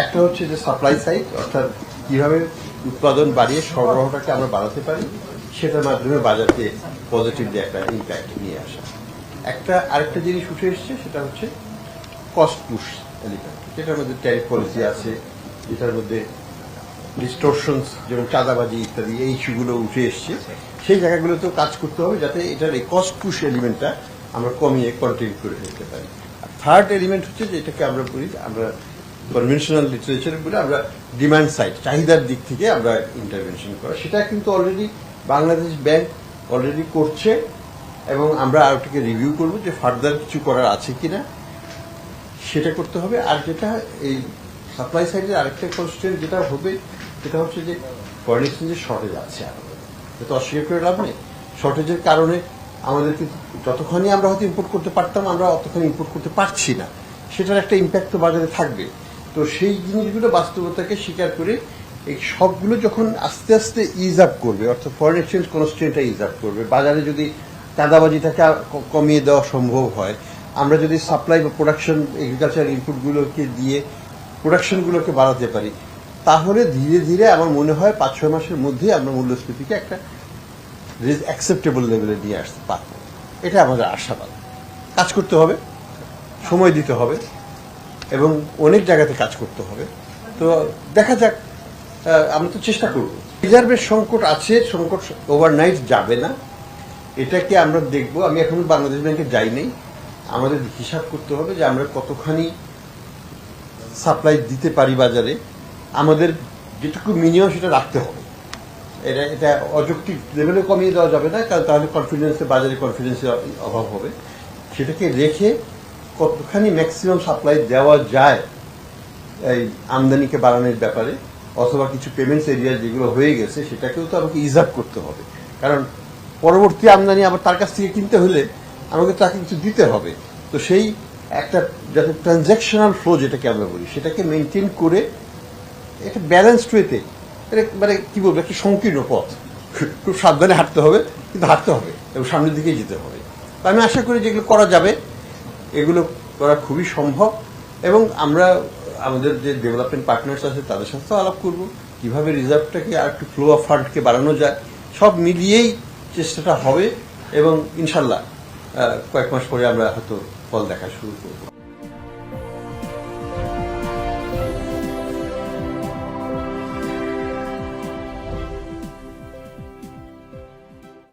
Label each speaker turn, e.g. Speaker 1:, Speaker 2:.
Speaker 1: একটা হচ্ছে যে সাপ্লাই সাইড অর্থাৎ কীভাবে উৎপাদন বাড়িয়ে সরবরাহটাকে আমরা বাড়াতে পারি, সেটার মাধ্যমে বাজারকে পজিটিভলি একটা ইম্প্যাক্ট নিয়ে আসা। একটা, আরেকটা জিনিস উঠে এসছে, সেটা হচ্ছে কস্ট পুশ এলিমেন্ট যেটার মধ্যে ট্যারিফ পলিসি আছে, যেটার মধ্যে ডিস্টোরশনস যেমন চাঁদাবাজি ইত্যাদি, এই ইস্যুগুলো উঠে এসছে। সেই জায়গাগুলোতেও কাজ করতে হবে যাতে এটার এই কস্ট পুশ এলিমেন্টটা আমরা কমিয়ে কন্টিনিউ করে ফেলতে পারি। থার্ড এলিমেন্ট হচ্ছে যে এটাকে আমরা বলি আমরা কনভেনশনাল লিটারেচার বলে আমরা ডিমান্ড সাইড চাহিদার দিক থেকে আমরা ইন্টারভেনশন করা। সেটা কিন্তু অলরেডি বাংলাদেশ ব্যাংক অলরেডি করছে এবং আমরা আর ওটাকে রিভিউ করব যে ফার্দার কিছু করার আছে কিনা। সেটা করতে হবে। আর যেটা এই সাপ্লাই সাইডের আরেকটা কনস্টেন্ট যেটা হবে, সেটা হচ্ছে যে ফরেন এক্সচেঞ্জের শর্টেজ আছে আমাদের এটা অস্বীকার করে লাভ নেই। শর্টেজের কারণে আমাদের কিন্তু যতক্ষণই আমরা হয়তো ইম্পোর্ট করতে পারতাম, আমরা অতক্ষণ ইম্পোর্ট করতে পারছি না। সেটার একটা ইম্প্যাক্ট তো বাজারে থাকবে। তো সেই জিনিসগুলো বাস্তবতাকে স্বীকার করে এই সবগুলো যখন আস্তে আস্তে ইজ আপ করবে, অর্থাৎ ফরেন এক্সচেঞ্জ কনস্টেন্টটা ইজ আপ করবে, বাজারে যদি চাঁদাবাজিটাকে কমিয়ে দেওয়া সম্ভব হয়, আমরা যদি সাপ্লাই বা প্রোডাকশন এগ্রিকালচার ইনপুটগুলোকে দিয়ে প্রোডাকশনগুলোকে বাড়াতে পারি, তাহলে ধীরে ধীরে আমার মনে হয় পাঁচ, ছয় মাসের মধ্যেই আমরা মূল্যস্ফীতিকে একটা অ্যাকসেপ্টেবল লেভেলে নিয়ে আসতে পারব। এটা আমাদের আশাবাদ। কাজ করতে হবে, সময় দিতে হবে। এবং অনেক জায়গাতে কাজ করতে হবে। তো দেখা যাক আমরা তো চেষ্টা করব। রিজার্ভের সংকট আছে, সংকট ওভারনাইট যাবে না। এটাকে আমরা দেখব। আমি এখনও বাংলাদেশ ব্যাংকে যাই নাই। আমাদের হিসাব করতে হবে যে আমরা কতখানি সাপ্লাই দিতে পারি বাজারে। আমাদের যেটুকু মিনিমাম সেটা রাখতে হবে। এটা এটা অযৌক্তিক লেভেলে কমিয়ে দেওয়া যাবে না, কারণ তাহলে কনফিডেন্সে বাজারে কনফিডেন্সের অভাব হবে। সেটাকে রেখে কতখানি ম্যাক্সিমাম সাপ্লাই দেওয়া যায় এই আমদানিকে বাড়ানোর ব্যাপারে, অথবা কিছু পেমেন্টস এরিয়া যেগুলো হয়ে গেছে, সেটাকেও তো আমাকে ইজাব করতে হবে। কারণ পরবর্তী আমদানি আবার তার কাছ থেকে কিনতে হলে আমাকে তাকে কিছু দিতে হবে। তো সেই একটা যাতে ট্রানজ্যাকশনাল ফ্লো যেটাকে আমরা বলি, সেটাকে মেনটেন করে একটা ব্যালেন্সড ওয়েতে মানে কি বলব, একটা সংকীর্ণ পথ। খুব সাবধানে হাঁটতে হবে, কিন্তু হাঁটতে হবে এবং সামনের দিকেই যেতে হবে। তো আমি আশা করি যেগুলো করা যাবে। এগুলো করা খুবই সম্ভব এবং আমরা আমাদের যে ডেভেলপমেন্ট পার্টনার্স আছে তাদের সাথেও আলাপ করব। কীভাবে রিজার্ভটাকে আর একটু ফ্লো অফ ফান্ডকে বাড়ানো যায়, সব মিলিয়েই চেষ্টাটা হবে এবং ইনশাল্লাহ কয়েক মাস পরে আমরা হয়তো ফল দেখা শুরু করব।